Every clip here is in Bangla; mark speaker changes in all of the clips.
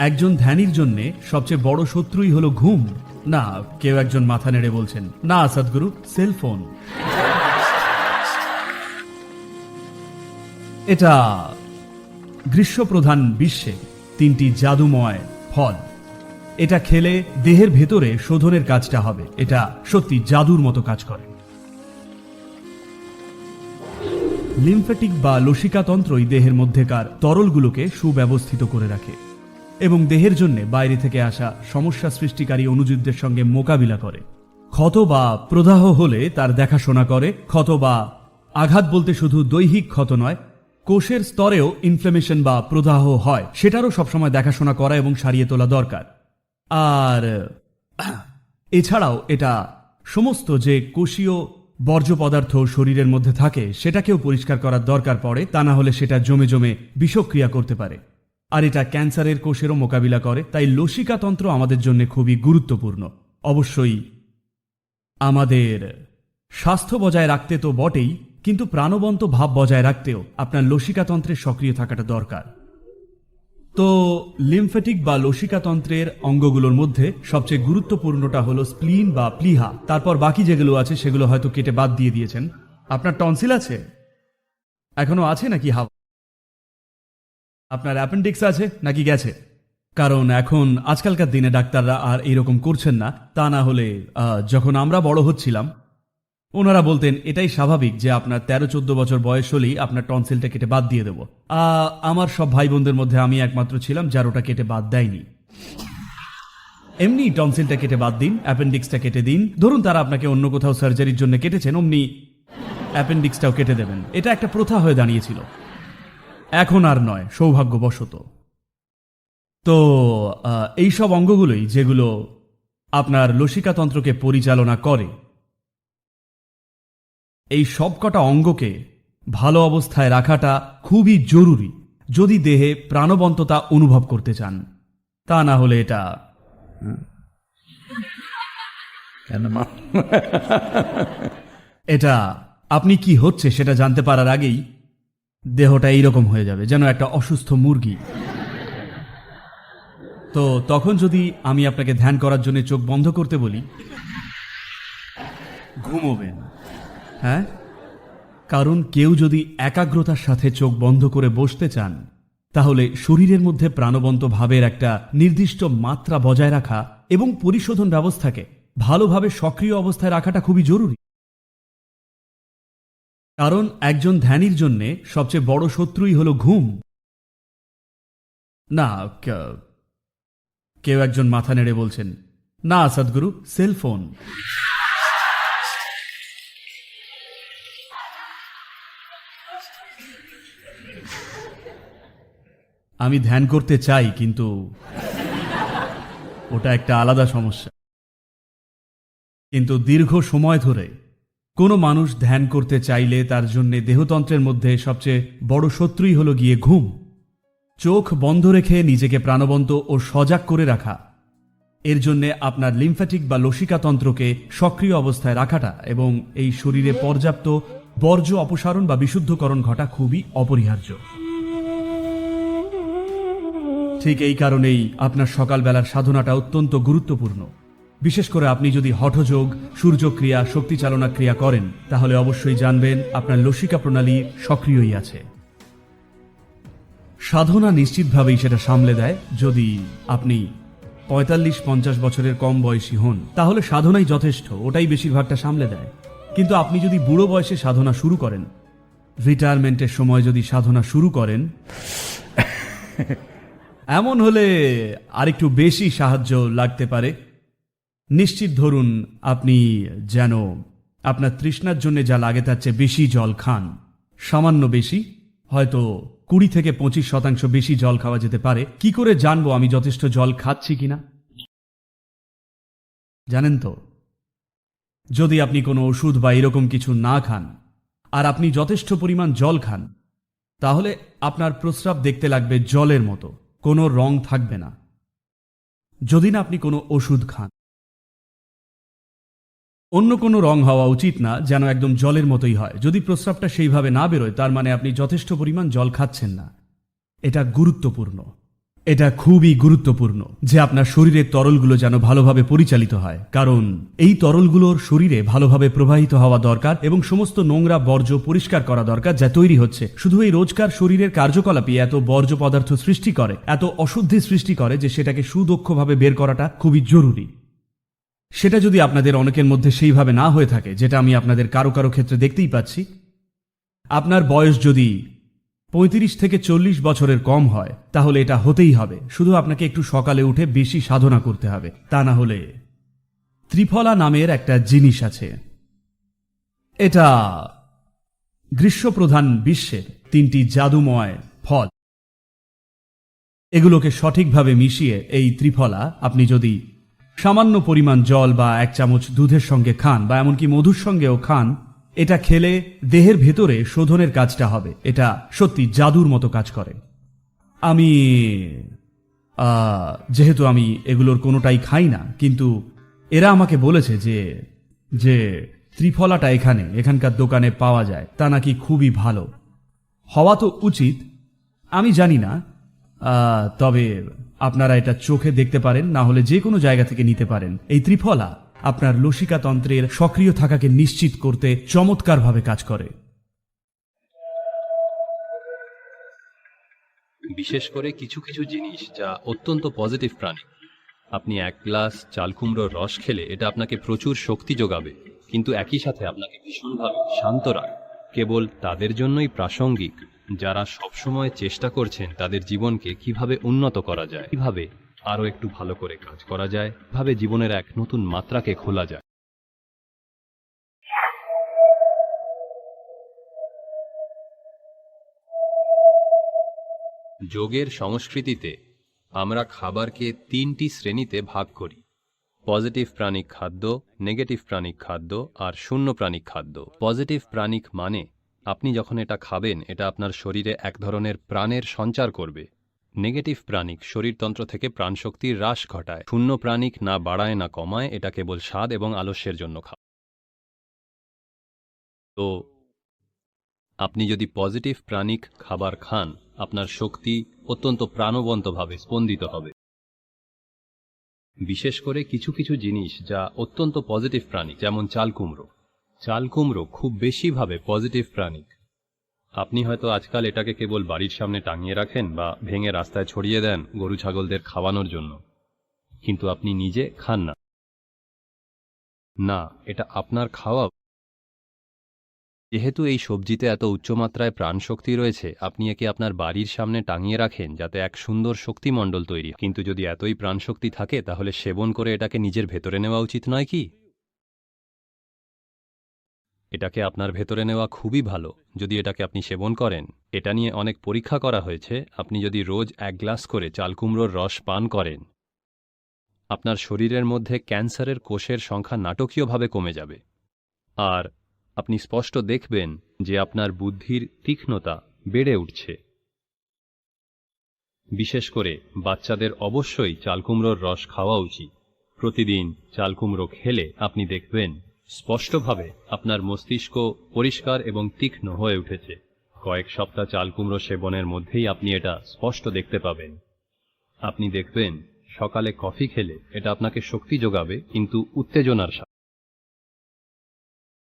Speaker 1: একজন ধ্যানীর জন্য সবচেয়ে বড় শত্রুই হলো ঘুম। না, কেউ একজন মাথা নেড়ে বলছেন, না, সদ্গুরু সেলফোন এটা গ্রীষ্মপ্রধান বিশ্বে তিনটি জাদুময় ফল। এটা খেলে দেহের ভেতরে শোধনের কাজটা হবে। এটা সত্যি জাদুর মতো কাজ করে। লিম্ফ্যাটিক বা লসিকাতন্ত্রই দেহের মধ্যেকার তরলগুলোকে সুব্যবস্থিত করে রাখে। এবং দেহের জন্য বাইরে থেকে আসা সমস্যা সৃষ্টিকারী অনুযুদ্ধের সঙ্গে মোকাবিলা করে। ক্ষত বা প্রদাহ হলে তার দেখাশোনা করে। ক্ষত বা আঘাত বলতে শুধু দৈহিক ক্ষত নয়, কোষের স্তরেও ইনফ্লেমেশন বা প্রদাহ হয়। সেটারও সবসময় দেখাশোনা করা এবং সারিয়ে তোলা দরকার। আর এছাড়াও এটা সমস্ত যে কোষীয় বর্জ্য পদার্থ শরীরের মধ্যে থাকে, সেটাকেও পরিষ্কার করার দরকার পড়ে। তা না হলে সেটা জমে জমে বিষক্রিয়া করতে পারে। আর এটা ক্যান্সারের কোষেরও মোকাবিলা করে, তাই লসিকাতন্ত্র আমাদের জন্য খুবই গুরুত্বপূর্ণ। অবশ্যই আমাদের স্বাস্থ্য বজায় রাখতে তো বটেই, কিন্তু প্রাণবন্ত ভাব বজায় রাখতেও আপনার লসিকাতন্ত্রের সক্রিয় থাকাটা দরকার। তো লিমফ্যাটিক বা লসিকাতন্ত্রের অঙ্গগুলোর মধ্যে সবচেয়ে গুরুত্বপূর্ণটা হলো স্প্লিন বা প্লিহা। তারপর বাকি যেগুলো আছে সেগুলো হয়তো কেটে বাদ দিয়ে দিয়েছেন। আপনার টনসিল আছে? এখনও আছে নাকি হাওয়া? আপনার অ্যাপেন্ডিক্স আছে নাকি গেছে? কারণ এখন আজকালকার দিনে ডাক্তাররা আর এইরকম করছেন না, তা না হলে যখন আমরা বড় হচ্ছিলাম, ওনারা বলতেন, এটাই স্বাভাবিক যে আপনার তেরো চোদ্দ বছর বয়স হলেই আপনার টনসিলটা কেটে বাদ দিয়ে দেবো। আমার সব ভাই বোনদের মধ্যে আমি একমাত্র ছিলাম যার ওটা কেটে বাদ দেয়নি। এমনি টনসিলটা কেটে বাদ দিন, অ্যাপেন্ডিক্সটা কেটে দিন। ধরুন তারা আপনাকে অন্য কোথাও সার্জারির জন্য কেটেছেন, অমনি অ্যাপেন্ডিক্সটাও কেটে দেবেন। এটা একটা প্রথা হয়ে দাঁড়িয়েছিল। এখন আর নয় সৌভাগ্যবশত। তো এই সব অঙ্গগুলোই যেগুলো আপনার লসিকাতন্ত্রকে পরিচালনা করে এই সবকটা অঙ্গকে ভালো অবস্থায় রাখাটা খুবই জরুরি যদি দেহে প্রাণবন্ততা অনুভব করতে চান। তা না হলে এটা এটা আপনি কি হচ্ছে সেটা জানতে পারার আগেই দেহটা এইরকম হয়ে যাবে যেন একটা অসুস্থ মুরগি। তো তখন যদি আমি আপনাকে ধ্যান করার জন্য চোখ বন্ধ করতে বলি। ঘুমোবেন। হ্যাঁ? কারণ কেউ যদি একাগ্রতার সাথে চোখ বন্ধ করে বসতে চান তাহলে শরীরের মধ্যে প্রাণবন্ত ভাবের একটা নির্দিষ্ট মাত্রা বজায় রাখা এবং পরিশোধন ব্যবস্থাকে ভালোভাবে সক্রিয় অবস্থায় রাখাটা খুবই জরুরি। কারণ একজন ধ্যানীর জন্যে সবচেয়ে বড় শত্রুই হলো ঘুম। না কেউ একজন মাথা নেড়ে বলছেন, না, সদ্গুরু সেলফোন আমি ধ্যান করতে চাই, কিন্তু ওটা একটা আলাদা সমস্যা। কিন্তু দীর্ঘ সময় ধরে কোনো মানুষ ধ্যান করতে চাইলে তার জন্য দেহতন্ত্রের মধ্যে সবচেয়ে বড় শত্রুই হলো গিয়ে ঘুম। চোখ বন্ধ রেখে নিজেকে প্রাণবন্ত ও সজাগ করে রাখা। এর জন্য আপনার লিম্ফ্যাটিক বা লসিকাতন্ত্রকে সক্রিয় অবস্থায় রাখাটা এবং এই শরীরে পর্যাপ্ত বর্জ্য অপসারণ বা বিশুদ্ধকরণ ঘটা খুবই অপরিহার্য। ঠিক এই কারণেই আপনার সকালবেলার সাধনাটা অত্যন্ত গুরুত্বপূর্ণ। বিশেষ করে আপনি যদি হঠযোগ, সূর্যক্রিয়া, শক্তিচালনা ক্রিয়া করেন, তাহলে অবশ্যই জানবেন আপনার লসিকা প্রণালী সক্রিয়ই আছে। সাধনা নিশ্চিতভাবেই সেটা সামলে দেয় যদি আপনি পঁয়তাল্লিশ পঞ্চাশ বছরের কম বয়সী হন, তাহলে সাধনাই যথেষ্ট, ওটাই বেশিরভাগটা সামলে দেয়। কিন্তু আপনি যদি বুড়ো বয়সে সাধনা শুরু করেন, রিটায়ারমেন্টের সময় যদি সাধনা শুরু করেন, এমন হলে আরেকটু বেশি সাহায্য লাগতে পারে। নিশ্চিত ধরুন আপনি যেন আপনার তৃষ্ণার জন্য যা লাগে তার চেয়ে বেশি জল খান। সামান্য বেশি, হয়তো কুড়ি থেকে পঁচিশ শতাংশ বেশি জল খাওয়া যেতে পারে। কি করে জানব আমি যথেষ্ট জল খাচ্ছি কিনা? জানেন তো, যদি আপনি কোনো ওষুধ বা এরকম কিছু না খান, আর আপনি যথেষ্ট পরিমাণ জল খান, তাহলে আপনার প্রস্রাব দেখতে লাগবে জলের মতো, কোনো রং থাকবে না। যদি না আপনি কোনো ওষুধ খান অন্য কোনো রং হওয়া উচিত না যেন একদম জলের মতোই হয়। যদি প্রস্রাবটা সেইভাবে না বেরোয়, তার মানে আপনি যথেষ্ট পরিমাণ জল খাচ্ছেন না। এটা গুরুত্বপূর্ণ। এটা খুবই গুরুত্বপূর্ণ যে আপনার শরীরের তরলগুলো যেন ভালোভাবে পরিচালিত হয়। কারণ এই তরলগুলোর শরীরে ভালোভাবে প্রবাহিত হওয়া দরকার এবং সমস্ত নোংরা বর্জ্য পরিষ্কার করা দরকার যা তৈরি হচ্ছে। শুধু এই রোজকার শরীরের কার্যকলাপই এত বর্জ্য পদার্থ সৃষ্টি করে, এত অশুদ্ধি সৃষ্টি করে যে সেটাকে সুদক্ষভাবে বের করাটা খুবই জরুরি। সেটা যদি আপনাদের অনেকের মধ্যে সেইভাবে না হয়ে থাকে, যেটা আমি আপনাদের কারও কারও ক্ষেত্রে দেখতেই পাচ্ছি, আপনার বয়স যদি পঁয়ত্রিশ থেকে চল্লিশ বছরের কম হয়, তাহলে এটা হতেই হবে। শুধু আপনাকে একটু সকালে উঠে বেশি সাধনা করতে হবে। তা না হলে ত্রিফলা নামের একটা জিনিস আছে। এটা গ্রীষ্মপ্রধান বিশ্বের তিনটি জাদুময় ফল। এগুলোকে সঠিকভাবে মিশিয়ে এই ত্রিফলা আপনি যদি সামান্য পরিমাণ জল বা এক চামচ দুধের সঙ্গে খান বা এমনকি মধুর সঙ্গেও খান, এটা খেলে দেহের ভেতরে শোধনের কাজটা হবে। এটা সত্যি জাদুর মতো কাজ করে। আমি যেহেতু আমি এগুলোর কোনোটাই খাই না, কিন্তু এরা আমাকে বলেছে যে যে ত্রিফলাটা এখানে, এখানকার দোকানে পাওয়া যায়, তা নাকি খুবই ভালো। হওয়া তো উচিত। আমি জানি না তবে আপনারা এটা চোখে দেখতে পারেন, না হলে যে কোনো জায়গা থেকে নিতে পারেন। এই ত্রিফলা আপনার লসিকাতন্ত্রের সক্রিয় থাকাকে নিশ্চিত করতে চমৎকারভাবে কাজ করে।
Speaker 2: বিশেষ করে কিছু কিছু জিনিস যা অত্যন্ত পজিটিভ প্রাণী। আপনি এক গ্লাস চাল কুমড়োর রস খেলে এটা আপনাকে প্রচুর শক্তি যোগাবে। কিন্তু একই সাথে আপনাকে ভীষণভাবে শান্ত রাখে। কেবল তাদের জন্যই প্রাসঙ্গিক। যারা সবসময় চেষ্টা করছেন তাদের জীবনকে কীভাবে উন্নত করা যায়, কীভাবে আরও একটু ভালো করে কাজ করা যায়, কীভাবে জীবনের এক নতুন মাত্রাকে খোলা যায়। যোগের সংস্কৃতিতে আমরা খাবারকে তিনটি শ্রেণীতে ভাগ করি। পজিটিভ প্রাণিক খাদ্য, নেগেটিভ প্রাণিক খাদ্য আর শূন্য প্রাণিক খাদ্য। পজিটিভ প্রাণিক মানে আপনি যখন এটা খাবেন, এটা আপনার শরীরে এক ধরনের প্রাণের সঞ্চার করবে। নেগেটিভ প্রাণিক শরীরতন্ত্র থেকে প্রাণশক্তির হ্রাস ঘটায়। শূন্য প্রাণিক না বাড়ায় না কমায়, এটা কেবল স্বাদ এবং আলস্যের জন্য খাওয়া। তো, আপনি যদি পজিটিভ প্রাণিক খাবার খান, আপনার শক্তি অত্যন্ত প্রাণবন্তভাবে স্পন্দিত হবে। বিশেষ করে কিছু কিছু জিনিস যা অত্যন্ত পজিটিভ প্রাণী যেমন চাল কুমড়ো। চাল কুমড়ো খুব বেশিভাবে পজিটিভ প্রাণিক। আপনি হয়তো আজকাল এটাকে কেবল বাড়ির সামনে টাঙিয়ে রাখেন বা ভেঙে রাস্তায় ছড়িয়ে দেন গরু ছাগলদের খাওয়ানোর জন্য। কিন্তু আপনি নিজে খান না। না, এটা আপনার খাওয়া। যেহেতু এই সবজিতে এত উচ্চমাত্রায় প্রাণশক্তি রয়েছে, আপনি একে আপনার বাড়ির সামনে টাঙিয়ে রাখেন যাতে এক সুন্দর শক্তিমণ্ডল তৈরি কিন্তু যদি এতই প্রাণশক্তি থাকে, তাহলে সেবন করে এটাকে নিজের ভেতরে নেওয়া উচিত নয় কি? এটাকে আপনার ভেতরে নেওয়া খুবই ভালো। যদি এটাকে আপনি সেবন করেন, এটা নিয়ে অনেক পরীক্ষা করা হয়েছে, আপনি যদি রোজ এক গ্লাস করে চালকুমড়োর রস পান করেন, আপনার শরীরের মধ্যে ক্যান্সারের কোষের সংখ্যা নাটকীয়ভাবে কমে যাবে। আর আপনি স্পষ্ট দেখবেন যে আপনার বুদ্ধির তীক্ষ্ণতা বেড়ে উঠছে। বিশেষ করে বাচ্চাদের অবশ্যই চালকুমড়োর রস খাওয়া উচিত। প্রতিদিন চালকুমড়ো খেলে আপনি দেখবেন স্পষ্টভাবে আপনার মস্তিষ্ক পরিষ্কার এবং তীক্ষ্ণ হয়ে উঠেছে। কয়েক সপ্তাহ চালকুমড়ো সেবনের মধ্যেই আপনি এটা স্পষ্ট দেখতে পাবেন। আপনি দেখবেন, সকালে কফি খেলে এটা আপনাকে শক্তি যোগাবে, কিন্তু উত্তেজনার সাথে।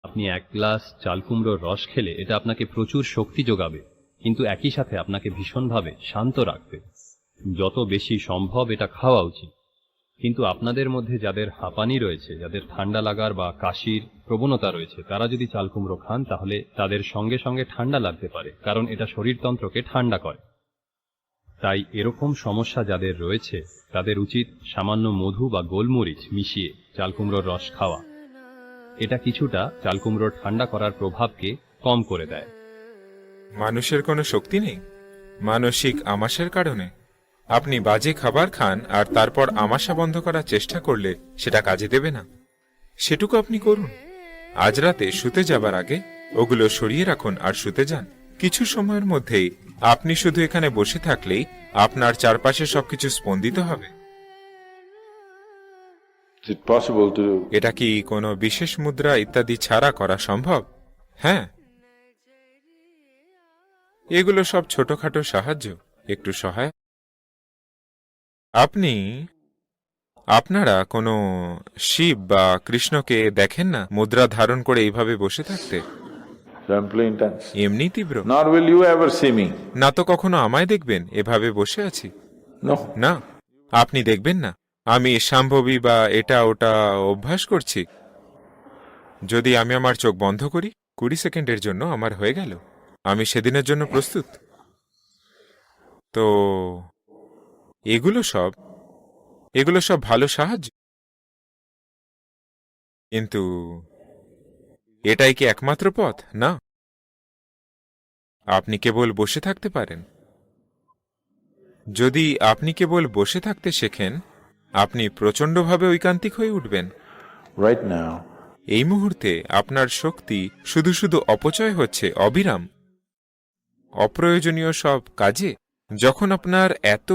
Speaker 2: আপনি এক গ্লাস চালকুমড়োর রস খেলে এটা আপনাকে প্রচুর শক্তি যোগাবে, কিন্তু একই সাথে আপনাকে ভীষণভাবে শান্ত রাখবে। যত বেশি সম্ভব এটা খাওয়া উচিত। কিন্তু আপনাদের মধ্যে যাদের হাঁপানি রয়েছে, যাদের ঠান্ডা লাগার বা কাশির প্রবণতা রয়েছে, তারা যদি চালকুমড়ো খান, তাহলে তাদের সঙ্গে সঙ্গে ঠান্ডা লাগতে পারে, কারণ এটা শরীরতন্ত্রকে ঠান্ডা করে। তাই এরকম সমস্যা যাদের রয়েছে, তাদের উচিত সামান্য মধু বা গোলমরিচ মিশিয়ে চালকুমড়োর রস খাওয়া। এটা কিছুটা চালকুমড়োর ঠান্ডা করার প্রভাবকে কম করে দেয়।
Speaker 3: মানুষের কোনো শক্তি নেই? মানসিক আমাশের কারণে? আপনি বাজে খাবার খান আর তারপর আমাশা বন্ধ করার চেষ্টা করলে সেটা কাজে দেবে না। সেটুকু আপনি করুন। আজ রাতে শুতে যাবার আগে ওগুলো সরিয়ে রাখুন আর শুতে যান। কিছু সময়ের মধ্যেই আপনি শুধু এখানে বসে থাকলেই আপনার চারপাশে সবকিছু স্পন্দিত হবে। এটা কি কোনো বিশেষ মুদ্রা ইত্যাদি ছাড়া করা সম্ভব? হ্যাঁ। এগুলো সব ছোটখাটো সাহায্য। একটু সহায় আপনি আপনারা কোনো শিব বা কৃষ্ণকে দেখেন না? মুদ্রা ধারণ করে এইভাবে বসে থাকতে?
Speaker 4: Simply intense.
Speaker 3: এমনি তীব্র?
Speaker 4: Nor will you ever see me.
Speaker 3: না তো কখনো আমায় দেখবেন এভাবে বসে আছি?
Speaker 4: No.
Speaker 3: না। আপনি দেখবেন না? আমি সম্ভবী বা এটা ওটা অভ্যাস করছি। যদি আমি আমার চোখ বন্ধ করি কুড়ি সেকেন্ডের জন্য আমার হয়ে গেল। আমি সেদিনের জন্য প্রস্তুত। তো এগুলো সব এগুলো সব ভালো সাহায্য? কিন্তু এটাই কি একমাত্র পথ না? আপনি কেবল বসে থাকতে পারেন। যদি আপনি কেবল বসে থাকতে শেখেন আপনি প্রচণ্ডভাবে ঐকান্তিক হয়ে উঠবেন।
Speaker 4: Now,
Speaker 3: এই মুহূর্তে আপনার শক্তি শুধু শুধু অপচয় হচ্ছে অবিরাম। অপ্রয়োজনীয় সব কাজে। যখন আপনার এত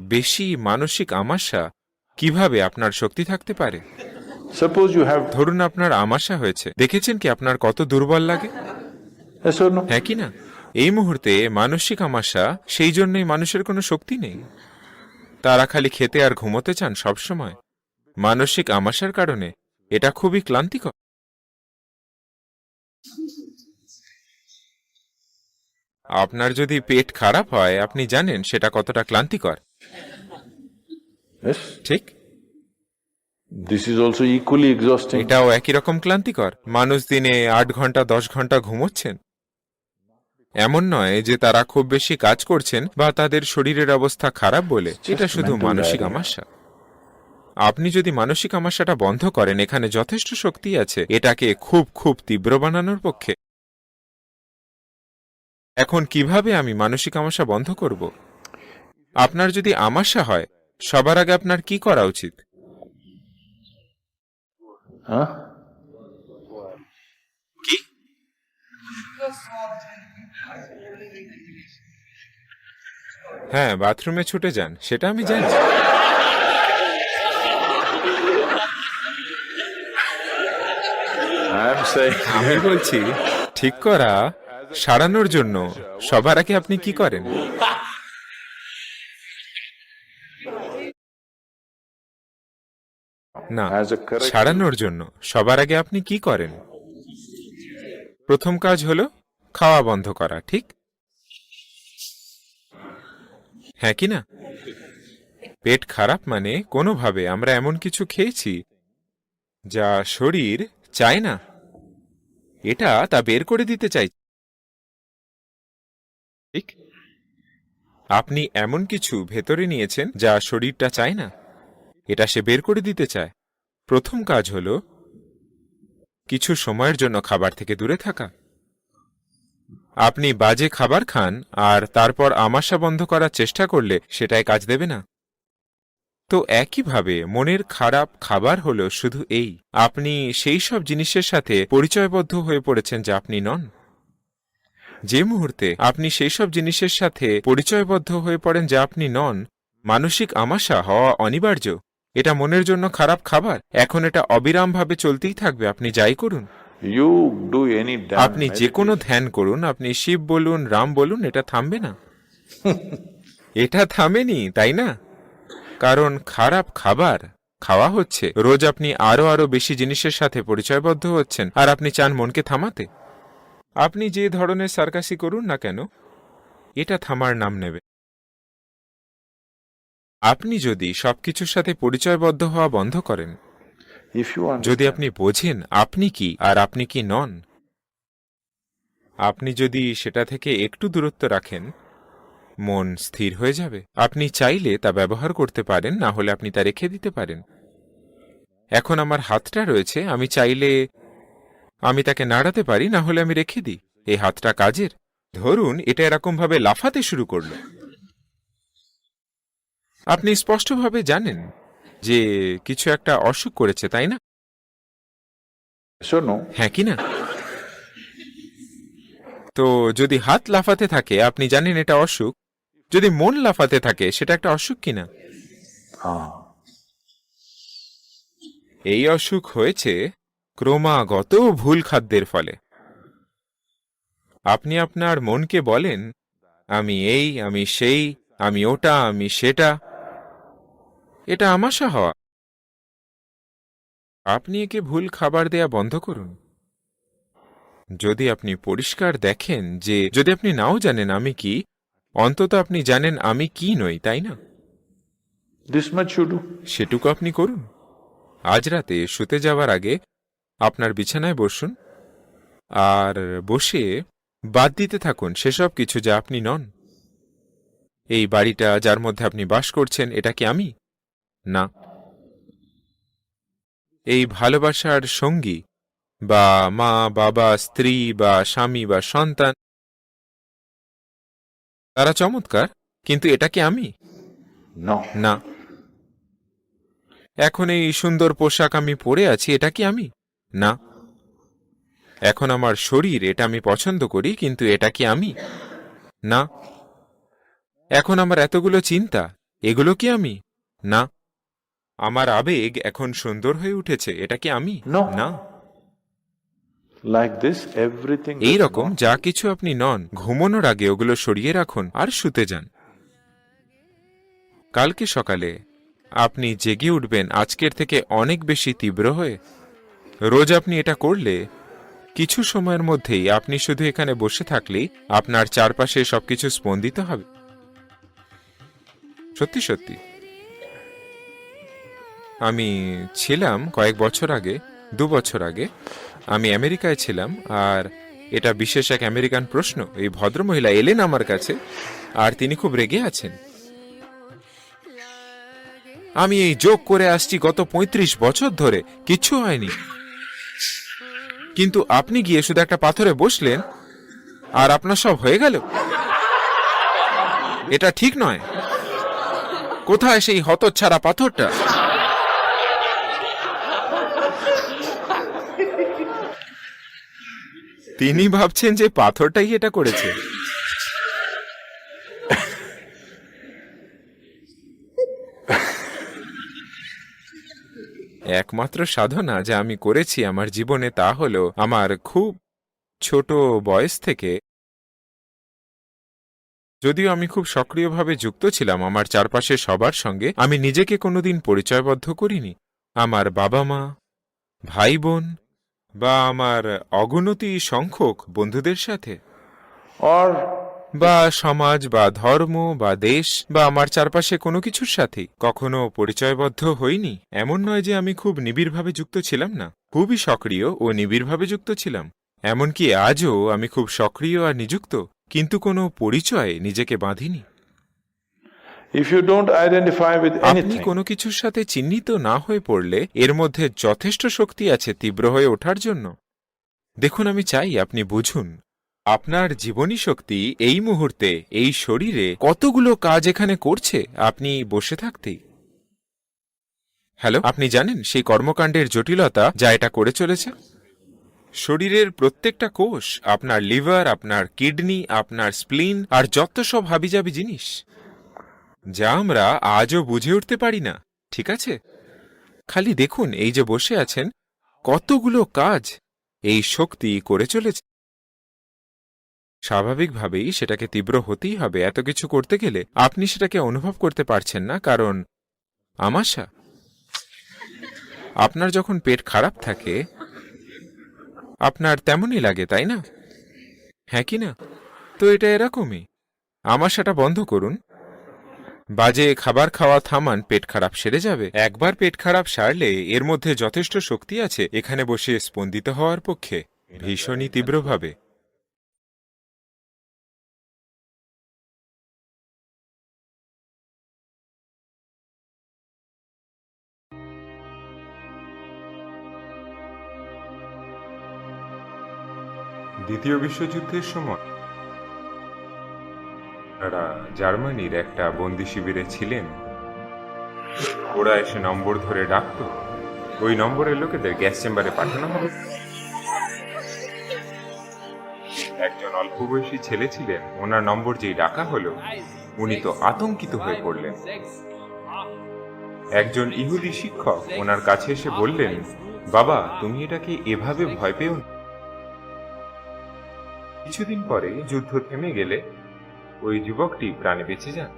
Speaker 3: বেশি মানসিক আমাশা কীভাবে আপনার শক্তি থাকতে পারে. ধরুন আপনার আমাশা হয়েছে। দেখেছেন কি আপনার কত দুর্বল লাগে? হ্যাঁ কি না? এই মুহূর্তে মানসিক আমাশা সেই জন্যই মানুষের কোনো শক্তি নেই। তারা খালি খেতে আর ঘুমোতে চান সবসময়। মানসিক আমাশার কারণে এটা খুবই ক্লান্তিকর। আপনার যদি পেট খারাপ হয় আপনি জানেন সেটা কতটা ক্লান্তিকর. ঠিক?
Speaker 4: Also equally exhausting.
Speaker 3: এটাও একই রকম ক্লান্তিকর। মানুষ দিনে আট ঘণ্টা দশ ঘণ্টা ঘুমোচ্ছেন। এমন নয় যে তারা খুব বেশি কাজ করছেন বা তাদের শরীরের অবস্থা খারাপ বলে। এটা শুধু মানসিক. আমাশা আপনি যদি মানসিক আমাশাটা বন্ধ করেন এখানে যথেষ্ট শক্তি আছে। এটাকে খুব খুব তীব্র বানানোর পক্ষে। এখন কীভাবে আমি মানসিক আমাশা বন্ধ করব? আপনার যদি আমাশা হয় সবার আগে আপনার কি করা উচিত? কি? হ্যাঁ বাথরুমে ছুটে যান সেটা আমি জানি। আমি বলছি ঠিক করা সারানোর জন্য। সবার আগে আপনি কি করেন? না. সারানোর জন্য। সবার আগে আপনি কি করেন? প্রথম কাজ হলো খাওয়া বন্ধ করা, ঠিক? হ্যাঁ কি না? পেট খারাপ মানে কোনোভাবে আমরা এমন কিছু খেয়েছি যা শরীর চায় না। এটা তা বের করে দিতে চাই আপনি এমন কিছু ভেতরে নিয়েছেন যা শরীরটা চায় না। এটা সে বের করে দিতে চায়। প্রথম কাজ হল কিছু সময়ের জন্য খাবার থেকে দূরে থাকা। আপনি বাজে খাবার খান আর তারপর আমাশা বন্ধ করার চেষ্টা করলে সেটাই কাজ দেবে না। তো একইভাবে মনের খারাপ খাবার হলো শুধু এই। আপনি সেই সব জিনিসের সাথে পরিচয়বদ্ধ হয়ে পড়েছেন যা আপনি নন। যে মুহূর্তে আপনি সেই সব জিনিসের সাথে পরিচয়বদ্ধ হয়ে পড়েন যা আপনি নন মানসিক আমাশা হওয়া অনিবার্য। এটা মনের জন্য খারাপ খাবার। এখন এটা অবিরামভাবে চলতেই থাকবে। আপনি যাই করুন. আপনি যে কোনো ধ্যান করুন আপনি শিব বলুন রাম বলুন এটা থামবে না। এটা থামেনি তাই না? কারণ খারাপ খাবার খাওয়া হচ্ছে। রোজ আপনি আরও আরও বেশি জিনিসের সাথে পরিচয়বদ্ধ হচ্ছেন আর আপনি চান মনকে থামাতে। আপনি যে ধরনের সার্কাসি করুন না কেন এটা থামার নাম নেবে। আপনি যদি সবকিছুর সাথে পরিচয়বদ্ধ হওয়া বন্ধ করেন. যদি আপনি বোঝেন আপনি কি আর আপনি কি নন আপনি যদি সেটা থেকে একটু দূরত্ব রাখেন মন স্থির হয়ে যাবে। আপনি চাইলে তা ব্যবহার করতে পারেন না হলে আপনি তা রেখে দিতে পারেন। এখন আমার হাতটা রয়েছে আমি চাইলে আমি তাকে নাড়াতে পারি না হলে আমি রেখে দিই। এই হাতটা কাজের। ধরুন এটা এরকম ভাবে লাফাতে শুরু করল। আপনি স্পষ্টভাবে জানেন যে কিছু একটা অসুখ করেছে তাই না?
Speaker 4: no?
Speaker 3: হ্যাঁ কি না? তো যদি হাত লাফাতে থাকে আপনি জানেন এটা অসুখ। যদি মন লাফাতে থাকে সেটা একটা অসুখ কিনা
Speaker 4: Ah.
Speaker 3: এই অসুখ হয়েছে ক্রমাগত ভুল খাদ্যের ফলে। আপনি আপনার মনকে বলেন আমি এই আমি সেই আমি ওটা আমি সেটা। এটা আমাশা হওয়া। আপনি একে ভুল খাবার দেয়া বন্ধ করুন। যদি আপনি পরিষ্কার দেখেন যে যদি আপনি নাও জানেন আমি কি অন্তত আপনি জানেন আমি কি নই তাই না. সেটুকু আপনি করুন। আজ রাতে শুতে যাওয়ার আগে আপনার বিছানায় বসুন। আর বসে বাদ দিতে থাকুন সেসব কিছু যা আপনি নন। এই বাড়িটা যার মধ্যে আপনি বাস করছেন এটা কি আমি? না। এই ভালোবাসার সঙ্গী বা মা বাবা স্ত্রী বা স্বামী বা সন্তান তারা চমৎকার কিন্তু এটা কি আমি? না। এখন এই সুন্দর পোশাক আমি পরে আছি এটা কি আমি? না। এখন আমার শরীর এটা আমি পছন্দ করি কিন্তু এটা কি আমি? না। এখন আমার এতগুলো চিন্তা এগুলো কি আমি? না। আমার আবেগ এখন সুন্দর হয়ে উঠেছে এটা কি আমি? না. এই রকম যা কিছু আপনি নন ঘুমানোর আগে ওগুলো সরিয়ে রাখুন আর শুতে যান। কালকে সকালে আপনি জেগে উঠবেন আজকের থেকে অনেক বেশি তীব্র হয়ে রোজ আপনি এটা করলে কিছু সময়ের মধ্যেই আপনি শুধু এখানে বসে থাকলেই আপনার চারপাশে সবকিছু স্পন্দিত হবে। সত্যি সত্যি। আমি ছিলাম কয়েক বছর আগে, দু বছর আগে। আমি আমেরিকায় ছিলাম আর এটা বিশেষ এক আমেরিকান প্রশ্ন, এই ভদ্রমহিলা এলেন আমার কাছে আর তিনি খুব রেগে আছেন। আমি এই যোগ করে আসছি গত ৩৫ বছর ধরে, কিচ্ছু হয়নি। কিন্তু আপনি গিয়ে শুধু একটা পাথরে বসলেন, আর আপনার সব হয়ে গেল। এটা ঠিক নয়। কোথায় সেই হতচ্ছাড়া পাথরটা? তিনি ভাবছেন যে পাথরটাই এটা করেছে। একমাত্র সাধনা যা আমি করেছি আমার জীবনে তা হলো আমার খুব ছোট বয়স থেকে যদিও আমি খুব সক্রিয়ভাবে যুক্ত ছিলাম, আমার চারপাশে সবার সঙ্গে, আমি নিজেকে কোনোদিন পরিচয়বদ্ধ করিনি। আমার বাবা মা ভাই বোন বা আমার অগণতি সংখ্যক বন্ধুদের সাথে। বা সমাজ বা ধর্ম বা দেশ বা আমার চারপাশে কোনো কিছুর সাথে কখনো পরিচয়বদ্ধ হইনি। এমন নয় যে আমি খুব নিবিড়ভাবে যুক্ত ছিলাম না। খুবই সক্রিয় ও নিবিড়ভাবে যুক্ত ছিলাম। এমনকি আজও আমি খুব সক্রিয় আর নিযুক্ত কিন্তু কোনো পরিচয়ে নিজেকে বাঁধিনি। আপনি কোনো কিছুর সাথে চিহ্নিত না হয়ে পড়লে এর মধ্যে যথেষ্ট শক্তি আছে তীব্র হয়ে ওঠার জন্য। দেখুন আমি চাই আপনি বুঝুন আপনার জীবনী শক্তি এই মুহূর্তে, এই শরীরে কতগুলো কাজ এখানে করছে, আপনি বসে থাকতেই? হ্যালো আপনি জানেন সেই কর্মকাণ্ডের জটিলতা যা এটা করে চলেছে? শরীরের প্রত্যেকটা কোষ, আপনার লিভার, আপনার কিডনি, আপনার স্প্লিন আর যত সব হাবিজাবি জিনিস, যা আমরা আজও বুঝে উঠতে পারি না, ঠিক আছে? খালি দেখুন এই যে বসে আছেন, কতগুলো কাজ এই শক্তি করে চলেছে। স্বাভাবিকভাবেই সেটাকে তীব্র হতেই হবে। এত কিছু করতে গেলে আপনি সেটাকে অনুভব করতে পারছেন না, কারণ আমাশা, আপনার যখন পেট খারাপ থাকে, আপনার তেমনই লাগে, তাই না? হ্যাঁ কি না? তো এটা এরকমই। আমাশাটা বন্ধ করুন। বাজে খাবার খাওয়া থামান, পেট খারাপ সেরে যাবে। একবার পেট খারাপ সারলে এর মধ্যে যথেষ্ট শক্তি আছে, এখানে বসে স্পন্দিত হওয়ার পক্ষে। ভীষণই তীব্রভাবে। দ্বিতীয় বিশ্বযুদ্ধের সময় তারা জার্মানির একটা বন্দি শিবিরে ছিলেন। ওরা এসে নম্বর ধরে ডাকতো। ওই নম্বরের লোকেদের গ্যাস চেম্বারে পাঠানো হবে। একজন অল্প বয়সী ছেলে ছিলেন। ওনার নম্বর যেই ডাকা হলো, উনি তো আতঙ্কিত হয়ে পড়লেন। একজন ইহুদি শিক্ষক ওনার কাছে এসে বললেন, বাবা, তুমি এটাকে এভাবে ভয় পেও না। কিছুদিন পরে যুদ্ধ থেমে গেলে ওই যুবকটি প্রাণে বেঁচে যান।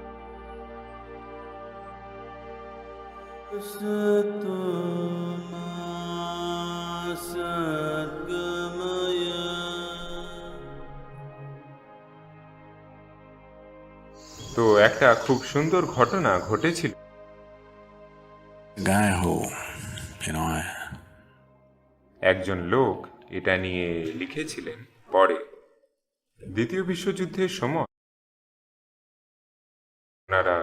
Speaker 3: তো একটা খুব সুন্দর ঘটনা ঘটেছিল। একজন লোক এটা নিয়ে লিখেছিলেন। দ্বিতীয় বিশ্বযুদ্ধের সময় ওনারা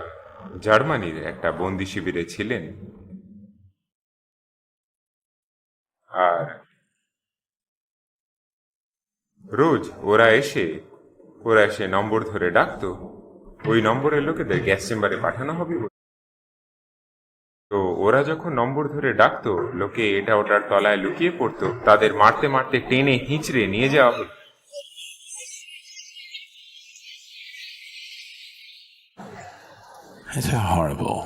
Speaker 3: জার্মানির একটা বন্দি শিবিরে ছিলেন আর রোজ ওরা এসে ওরা এসে নম্বর ধরে ডাকতো, ওই নম্বরের লোকেদের গ্যাস চেম্বারে পাঠানো হবে। তো ওরা যখন নম্বর ধরে ডাকতো, লোকে এটা ওটার তলায় লুকিয়ে পড়তো, তাদের মারতে মারতে টেনে হিঁচড়ে নিয়ে যাওয়া হতো
Speaker 5: a horrible.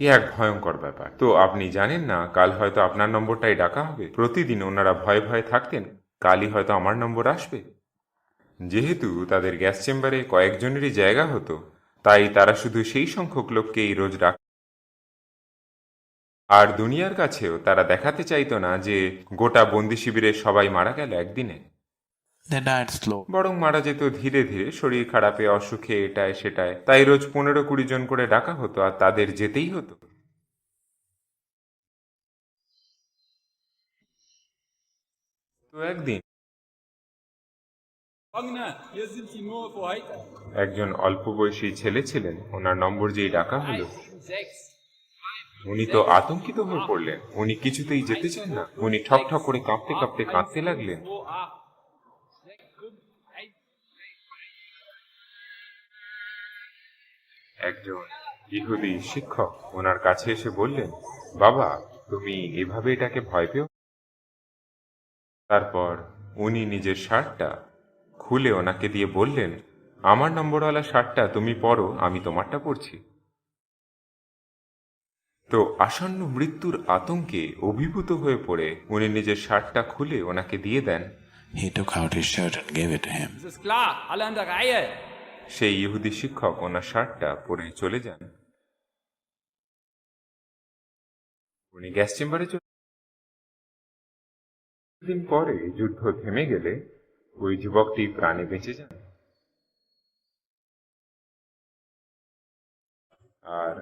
Speaker 3: এ এক ভয়ঙ্কর ব্যাপার। তো আপনি জানেন না, কাল হয়তো আপনার নম্বরটাই ডাকা হবে। প্রতিদিন ওনারা ভয়ে ভয়ে থাকতেন, কালই হয়তো আমার নম্বর আসবে। যেহেতু তাদের গ্যাস চেম্বারে কয়েকজনেরই জায়গা হতো, তাই তারা শুধু সেই সংখ্যক লোককেই রোজ ডাক আর দুনিয়ার কাছেও তারা দেখাতে চাইতো না যে গোটা বন্দি শিবিরে সবাই মারা গেল একদিনে। বরং মারা যেত ধীরে ধীরে, শরীর খারাপে, অসুখে, এটায় সেটায়। তাই রোজ পনেরো কুড়ি জন করে ডাকা হতো আর তাদের যেতেই হতো. একজন অল্প বয়সী ছেলে ছিলেন। ওনার নম্বর যেই ডাকা হলো, উনি তো আতঙ্কিত হয়ে পড়লেন। উনি কিছুতেই যেতে চান না। উনি ঠক ঠক করে কাঁপতে কাঁপতে কাঁদতে লাগলেন। একজন ইহুদি শিক্ষক ওনার কাছে এসে বললেন বাবা তুমি এভাবে এটাকে ভয় পেও তারপর উনি নিজের শার্টটা খুলে ওনাকে দিয়ে বললেন আমার নম্বরওয়ালা শার্টটা তুমি পরো আমি তোমারটা পরছি তো আসন্ন মৃত্যুর আতঙ্কে অভিভূত হয়ে পড়ে উনি নিজের শার্টটা খুলে ওনাকে দিয়ে দেন
Speaker 5: He took out his shirt and gave it to him.
Speaker 6: Es ist klar, alle an der Reihe.
Speaker 3: সেই ইহুদি শিক্ষক ওনার শার্টটা পরে চলে যান। উনি গ্যাস চেম্বারে চলে দিন পরে যুদ্ধ থেমে গেলে ওই যুবকটি প্রাণে বেঁচে যান। আর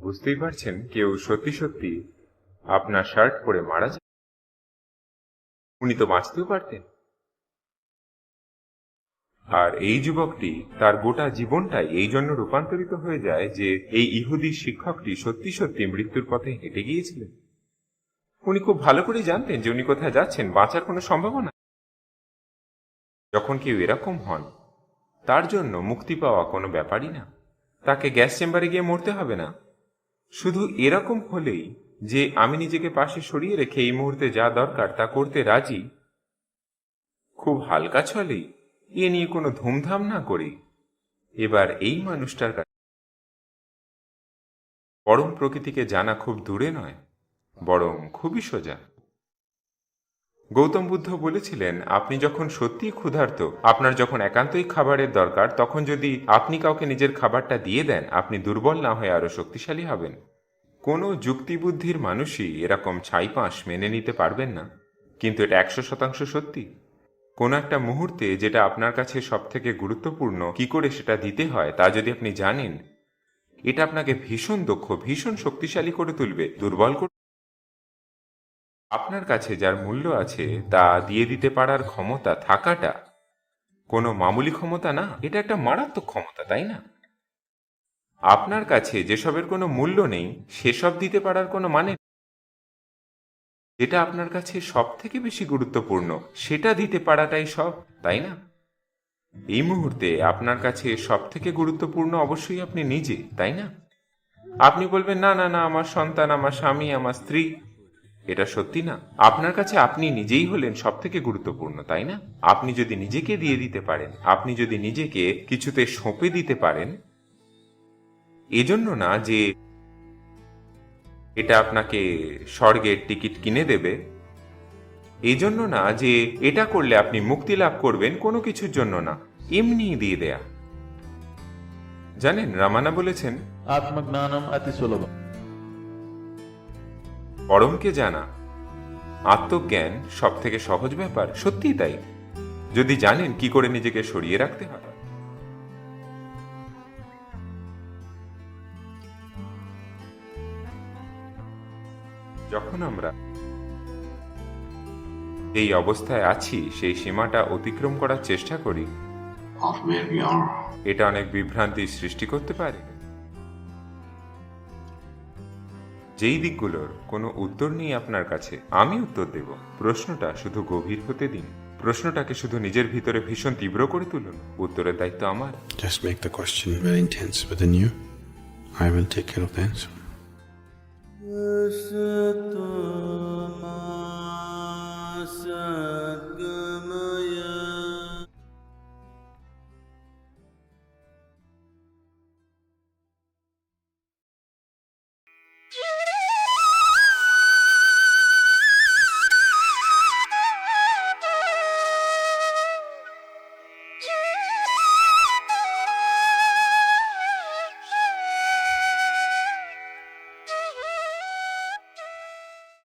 Speaker 3: বুঝতেই পারছেন কেউ সত্যি সত্যি আপনার শার্ট পরে মারা যায়? উনি তো বাঁচতেও পারতেন। আর এই যুবকটি তার গোটা জীবনটাই এই জন্য রূপান্তরিত হয়ে যায় যে এই ইহুদি শিক্ষকটি সত্যি সত্যি মৃত্যুর পথে হেঁটে গিয়েছিলেন। উনি খুব ভালো করে জানতেন যে উনি কোথায় যাচ্ছেন, বাঁচার কোনো সম্ভাবনা। যখন কেউ এরকম হন, তার জন্য মুক্তি পাওয়া কোনো ব্যাপারই না। তাকে গ্যাস চেম্বারে গিয়ে মরতে হবে না। শুধু এরকম হলেই যে আমি নিজেকে পাশে সরিয়ে রেখে এই মুহূর্তে যা দরকার তা করতে রাজি, খুব হালকা ছলেই এ নিয়ে কোনো ধুমধাম না করি। এবার এই মানুষটার কাছে পরম প্রকৃতিকে জানা খুব দূরে নয়, বরং খুবই সোজা। গৌতম বুদ্ধ বলেছিলেন, আপনি যখন সত্যিই ক্ষুধার্ত, আপনার যখন একান্তই খাবারের দরকার, তখন যদি আপনি কাউকে নিজের খাবারটা দিয়ে দেন, আপনি দুর্বল না হয়ে আরও শক্তিশালী হবেন। কোনো যুক্তিবুদ্ধির মানুষই এরকম ছাইপাঁশ মেনে নিতে পারবেন না। কিন্তু এটা একশো শতাংশ সত্যি। কোনো একটা মুহূর্তে যেটা আপনার কাছে সব থেকে গুরুত্বপূর্ণ, কি করে সেটা দিতে হয় তা যদি আপনি জানেন, এটা আপনাকে ভীষণ দক্ষ, ভীষণ শক্তিশালী করে তুলবে, দুর্বল করে আপনার কাছে যার মূল্য আছে তা দিয়ে দিতে পারার ক্ষমতা থাকাটা কোনো মামুলি ক্ষমতা না, এটা একটা মারাত্মক ক্ষমতা, তাই না আপনার কাছে যেসবের কোনো মূল্য নেই, সেসব দিতে পারার কোনো মানে। যেটা আপনার কাছে সব থেকে বেশি গুরুত্বপূর্ণ, সেটা দিতে পারাটাই সব, তাই না? এই মুহূর্তে আপনার কাছে সব থেকে গুরুত্বপূর্ণ অবশ্যই আপনি নিজে, তাই না? আপনি বলবেন, না না না, আমার সন্তান, আমার স্বামী, আমার স্ত্রী। এটা সত্যি না। আপনার কাছে আপনি নিজেই হলেন সব থেকে গুরুত্বপূর্ণ, তাই না? আপনি যদি নিজেকে দিয়ে দিতে পারেন, আপনি যদি নিজেকে কিছুতে সঁপে দিতে পারেন, এজন্য না যে এটা আপনাকে স্বর্গের টিকিট কিনে দেবে। এই জন্য না যে এটা করলে আপনি মুক্তি লাভ করবেন কোনো কিছুর জন্য না এমনি দিয়ে দেয়া। জানেন রামানা বলেছেন
Speaker 7: আত্মজ্ঞানম অতি সুলভ
Speaker 3: পরমকে জানা আত্মজ্ঞান সব থেকে সহজ ব্যাপার সত্যিই তাই। যদি জানেন কি করে নিজেকে সরিয়ে রাখতে হয়। যখন আমরা এই অবস্থায় আছি সেই সীমাটা অতিক্রম করার চেষ্টা করি. এটা অনেক বিভ্রান্তি সৃষ্টি করতে পারে যেই দিকগুলোর কোনো উত্তর নেই আপনার কাছে আমি উত্তর দেব প্রশ্নটা শুধু গভীর হতে দিন প্রশ্নটাকে শুধু নিজের ভিতরে ভীষণ তীব্র করে তুলুন উত্তরের দায়িত্ব আমার
Speaker 7: Just make the question very intense within you. I will take care of the answer.
Speaker 4: Krishna